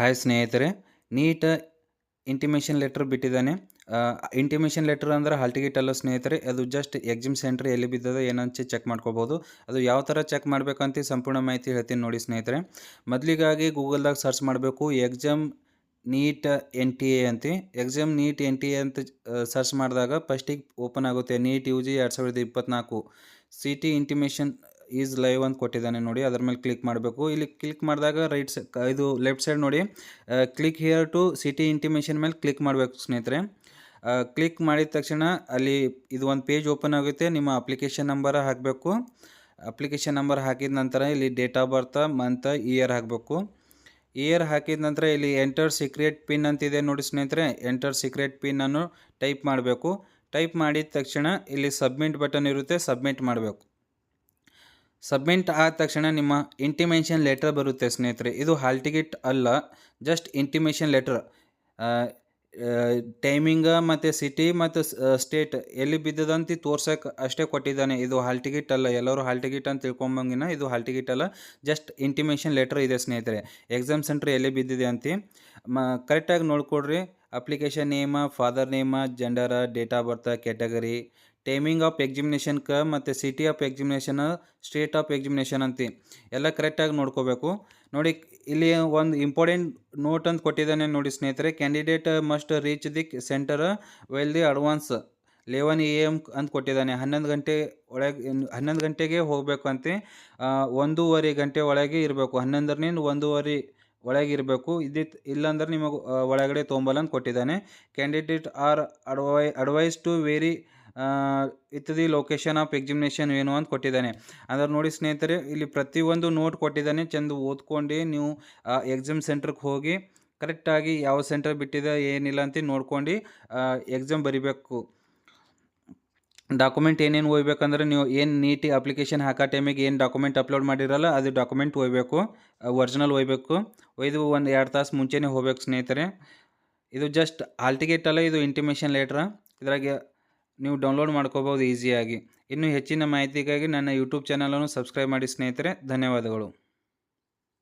Hi ಸ್ನೇಹಿತರೆ, NEET intimation letter ಬಿಟ್ಟಿದ್ದಾನೆ. Intimation letter ಅಂದ್ರೆ ಹಾಲ್ ಟಿಕೆಟ್ ಅಲ್ಲ ಸ್ನೇಹಿತರೆ, ಅದು ಜಸ್ಟ್ ಎಕ್ಸಿಮ್ ಸೆಂಟರ್ ಎಲ್ಲಿ ಬಿದ್ದದ ಏನಂತ ಚೆಕ್ ಮಾಡ್ಕೋಬೋದು. ಅದು ಯಾವ ಥರ ಚೆಕ್ ಮಾಡಬೇಕಂತ ಸಂಪೂರ್ಣ ಮಾಹಿತಿ ಹೇಳ್ತೀನಿ ನೋಡಿ ಸ್ನೇಹಿತರೆ. ಮೊದಲಿಗಾಗಿ ಗೂಗಲ್ದಾಗ ಸರ್ಚ್ ಮಾಡಬೇಕು exam NEET N T A ಅಂತ. Exam NEET N T A ಅಂತ ಸರ್ಚ್ ಮಾಡಿದಾಗ ಫಸ್ಟಿಗೆ ಓಪನ್ ಆಗುತ್ತೆ, ನೀಟ್ ಯು ಜಿ ಎರಡು ಸಾವಿರದ ಇಪ್ಪತ್ತ್ನಾಲ್ಕು city intimation is live ಅಂತ ಕೊಟ್ಟಿದ್ದಾನೆ ನೋಡಿ, ಅದ್ರ ಮೇಲೆ ಕ್ಲಿಕ್ ಮಾಡಬೇಕು. ಇಲ್ಲಿ ಕ್ಲಿಕ್ ಮಾಡಿದಾಗ ರೈಟ್ ಇದು ಲೆಫ್ಟ್ ಸೈಡ್ ನೋಡಿ click here to city intimation ಮೇಲೆ ಕ್ಲಿಕ್ ಮಾಡಬೇಕು ಸ್ನೇಹಿತರೆ. ಕ್ಲಿಕ್ ಮಾಡಿದ ತಕ್ಷಣ ಅಲ್ಲಿ ಇದು ಒಂದು ಪೇಜ್ ಓಪನ್ ಆಗುತ್ತೆ, ನಿಮ್ಮ ಅಪ್ಲಿಕೇಶನ್ ನಂಬರ ಹಾಕಬೇಕು. ಅಪ್ಲಿಕೇಶನ್ ನಂಬರ್ ಹಾಕಿದ ನಂತರ ಇಲ್ಲಿ date of birth month year ಹಾಕಬೇಕು. ಇಯರ್ ಹಾಕಿದ ನಂತರ ಇಲ್ಲಿ ಎಂಟರ್ ಸೀಕ್ರೆಟ್ ಪಿನ್ ಅಂತಿದೆ ನೋಡಿ ಸ್ನೇಹಿತರೆ. ಎಂಟರ್ ಸೀಕ್ರೆಟ್ ಪಿನ್ನನ್ನು ಟೈಪ್ ಮಾಡಬೇಕು. ಟೈಪ್ ಮಾಡಿದ ತಕ್ಷಣ ಇಲ್ಲಿ ಸಬ್ಮಿಟ್ ಬಟನ್ ಇರುತ್ತೆ ಸಬ್ಮಿಟ್ ಮಾಡಬೇಕು. ಸಬ್ಮಿಟ್ ಆದ ತಕ್ಷಣ ನಿಮ್ಮ ಇಂಟಿಮೇಷನ್ ಲೆಟರ್ ಬರುತ್ತೆ ಸ್ನೇಹಿತರೆ. ಇದು ಹಾಲ್ ಟಿಕೆಟ್ ಅಲ್ಲ ಜಸ್ಟ್ ಇಂಟಿಮೇಷನ್ ಲೆಟರ್ ಟೈಮಿಂಗ ಮತ್ತು ಸಿಟಿ ಮತ್ತು ಸ್ಟೇಟ್ ಎಲ್ಲಿ ಬಿದ್ದದಂತ ತೋರ್ಸೋಕೆ ಅಷ್ಟೇ ಕೊಟ್ಟಿದ್ದಾನೆ. ಇದು ಹಾಲ್ ಟಿಕೆಟ್ ಅಲ್ಲ, ಎಲ್ಲರೂ ಹಾಲ್ ಟಿಕೆಟ್ ಅಂತ ತಿಳ್ಕೊಂಬಂಗಿನ ಇದು ಹಾಲ್ ಟಿಕೆಟ್ ಅಲ್ಲ ಜಸ್ಟ್ ಇಂಟಿಮೇಷನ್ ಲೆಟರ್ ಇದೆ ಸ್ನೇಹಿತರೆ. ಎಕ್ಸಾಮ್ ಸೆಂಟ್ರ್ ಎಲ್ಲಿ ಬಿದ್ದಿದೆ ಅಂತ? ಮ ಕರೆಕ್ಟಾಗಿ ನೋಡ್ಕೊಡ್ರಿ. Application name, father name, gender, date of birth, category, timing of ಎಕ್ಸಿಮಿನೇಷನ್ಗೆ ಮತ್ತು city of examination, state of examination ಅಂತ. ಎಲ್ಲ ಕರೆಕ್ಟಾಗಿ ನೋಡ್ಕೋಬೇಕು. ನೋಡಿ, ಇಲ್ಲಿ ಒಂದು ಇಂಪಾರ್ಟೆಂಟ್ ನೋಟ್ ಅಂತ ಕೊಟ್ಟಿದ್ದಾನೆ ನೋಡಿ ಸ್ನೇಹಿತರೆ. Candidate must reach the centre well the advance eleven A M ಅಂತ ಕೊಟ್ಟಿದ್ದಾನೆ. ಹನ್ನೊಂದು ಗಂಟೆ ಒಳಗೆ, ಹನ್ನೊಂದು ಗಂಟೆಗೆ ಹೋಗಬೇಕು ಅಂತ. ಒಂದೂವರೆ ಗಂಟೆ ಒಳಗೆ ಇರಬೇಕು. ಹನ್ನೊಂದರಿಂದ ಒಂದೂವರೆ ಒಳಗೆ ಇರಬೇಕು ಇದ್ದಿತ್ತು ಇಲ್ಲಾಂದ್ರೆ ನಿಮಗೆ ಒಳಗಡೆ ಅಂತ ಕೊಟ್ಟಿದ್ದಾನೆ. Candidate are advi advise to very ಇತ್ತು ದಿ ಲೊಕೇಶನ್ ಆಫ್ ಎಕ್ಸಿಮಿನೇಷನ್ ಏನು ಅಂತ ಕೊಟ್ಟಿದ್ದಾನೆ. ಅಂದ್ರೆ ನೋಡಿ ಸ್ನೇಹಿತರೆ, ಇಲ್ಲಿ ಪ್ರತಿಯೊಂದು ನೋಟ್ ಕೊಟ್ಟಿದ್ದಾನೆ. ಚೆಂದ ಓದ್ಕೊಂಡು ನೀವು ಎಕ್ಸಾಮ್ ಸೆಂಟ್ರಿಗೆ ಹೋಗಿ ಕರೆಕ್ಟಾಗಿ ಯಾವ ಸೆಂಟರ್ ಬಿಟ್ಟಿದೆ, ಏನಿಲ್ಲ ಅಂತ ನೋಡ್ಕೊಂಡು ಎಕ್ಸಾಮ್ ಬರಿಬೇಕು. ಡಾಕ್ಯುಮೆಂಟ್ ಏನೇನು ಒಯ್ಬೇಕಂದ್ರೆ ನೀವು ಏನು ನೀಟಿ ಅಪ್ಲಿಕೇಶನ್ ಹಾಕೋ ಟೈಮಿಗೆ ಏನು ಡಾಕ್ಯುಮೆಂಟ್ ಅಪ್ಲೋಡ್ ಮಾಡಿರಲ್ಲ, ಅದು ಡಾಕ್ಯುಮೆಂಟ್ ಒಯ್ಬೇಕು ಒರಿಜಿನಲ್ ಒಯ್ಬೇಕು ಒಯ್ದು ಒಂದು ಎರಡು ತಾಸು ಮುಂಚೆನೇ ಹೋಗ್ಬೇಕು ಸ್ನೇಹಿತರೆ. ಇದು ಜಸ್ಟ್ ಆಲ್ಟಿಗೇಟ್ ಅಲ್ಲ, ಇದು ಇಂಟಿಮೇಷನ್ ಲೆಟ್ರ ಇದ್ರಾಗೆ ನೀವು ಡೌನ್ಲೋಡ್ ಮಾಡ್ಕೋಬೋದು ಈಸಿಯಾಗಿ ಇನ್ನೂ ಹೆಚ್ಚಿನ ಮಾಹಿತಿಗಾಗಿ ನನ್ನ ಯೂಟ್ಯೂಬ್ ಚಾನಲನ್ನು ಸಬ್ಸ್ಕ್ರೈಬ್ ಮಾಡಿ ಸ್ನೇಹಿತರೆ. ಧನ್ಯವಾದಗಳು.